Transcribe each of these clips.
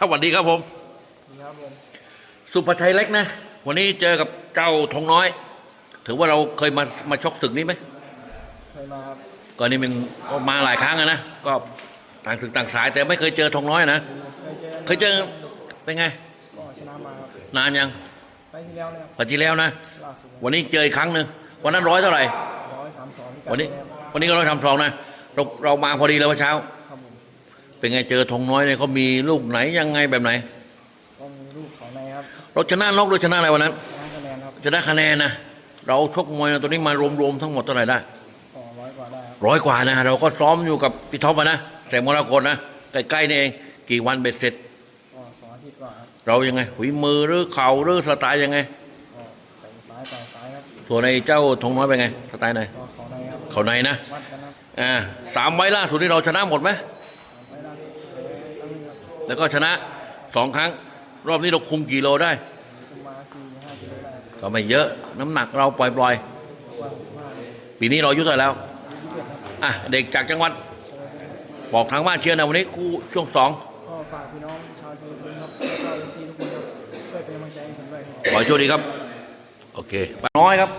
สวัสดีครับผม ครับผม สุภชัยเล็กนะ วันนี้เจอกับเจ้าทองน้อย ถือว่าเราเคยมามาชกศึกนี้ไหมเคยมาครับก่อนนี้มันก็มาหลายครั้งอะนะ ก็ต่างศึกต่างสาย แต่ไม่เคยเจอทองน้อยนะ เคยเจอเคยเจอเป็นไงก็ชนะมาครับนานยังไปที่แล้วเนี่ยครับปัจจุแล้วนะ ล่าสุดวันนี้เจออีกครั้งหนึ่งวันนั้นร้อยเท่าไหร่ ร้อยสามสองวันนี้ วันนี้ก็ร้อยทำสองนะเราเรามาพอดีเลยวันเช้าครับผม เป็นไงเจอทองน้อยเนี่ยเขามีลูกไหนยังไงแบบไหนก็มีลูกของในครับเราชนะนกหรือชนะอะไรวันนั้นชนะคะแนนครับชนะคะแนนนะเราชกมวยตัวนี้มารวมๆทั้งหมดเท่าไหร่ได้ก็ร้อยกว่าได้ครับร้อยกว่านะเราก็ซ้อมอยู่กับพี่ท็อปอะนะแสงมรกตนะใกล้ๆนี่เองกี่วันเบ็ดเสร็จก็สองอาทิตย์กว่าครับเรายังไงหุยมือหรือเข่าหรือสไตล์ยังไงก็ใส่ซ้ายต่อยซ้ายครับส่วนในเจ้าทงน้อยเป็นไงสไตล์ไหนก็ของในครับเขาในนะวัดกันครับอ่าสามไว้ล่าสุดที่เราชนะหมดไหม แล้วก็ชนะสองครั้ง รอบนี้เราคุมกี่โลได้คุมมาสี่ห้ากิโลได้ครับก็ไม่เยอะน้ำหนักเราปล่อยว่าสิบห้าเลยๆ ปีนี้เราอายุเท่าไหร่แล้วยี่สิบเอ็ดครับอะ เด็กจากจังหวัด บอกทางบ้านเชียร์นะวันนี้คู่ช่วงสองก็ฝากพี่น้องชาวเชียงรายครับแล้วก็เอฟซีทุกคนครับช่วยเป็นกำลังใจให้ผมด้วยครับขอโชคดีครับ โอเคป้าน้อยครับ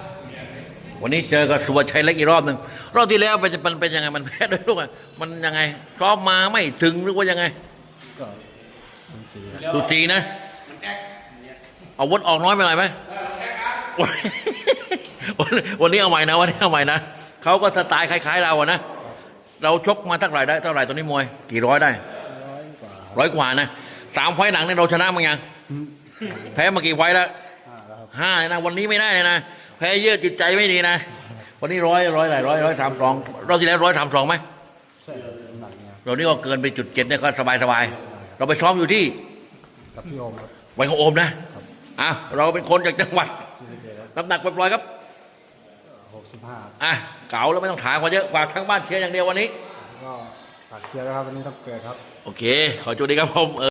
วันนี้เจอกับสุวชัยเล็กอีกรอบหนึ่งรอบที่แล้วเป็นมันเป็นยังไงมันแพ้ด้วยลูกอะมันยังไงซ้อมมาไม่ถึงหรือว่ายังไง ก็สูสีครับดูสีนะ เอาวดออกน้อยไปหน่อยไหมวันวันนี้เอาใหม่นะวันนี้เอาใหม่นะเขาก็สไตล์คล้าย ๆ เราอะนะเราชกมาเท่าไหร่ได้เท่าไหร่ตัวนี้มวย กี่ร้อยได้ร้อยกว่าร้อยกว่านะสามไฟล์หลังเนี่ยเราชนะมั้งยังแพ้มากี่ไฟล์แล้วห้าแล้วครับห้าเลยนะวันนี้ไม่ได้เลยนะแพ้เยอะจิตใจไม่ดีนะวันนี้ร้อยร้อยไหนร้อยร้อยสามสองรอบที่แล้วร้อยสามสองไหมใช่ครับน้ำหนักเนี่ยเรานี่ก็เกินไปจุดเจ็ดเนี่ยก็สบายสบาย เราไปซ้อมอยู่ที่กับพี่โอมครับวันของโอมนะอะเราเป็นคนจากจังหวัดสี่สิบเอ็ดครับน้ำหนักปล่อยๆครับหกสิบห้าอะเก๋าแล้วไม่ต้องถามเขาเยอะฝากทั้งบ้านเชียร์อย่างเดียววันนี้ ก็ฝากเชียร์นะครับวันนี้ต้องเกิดครับ โอเค ขอจุดดีครับผมเออ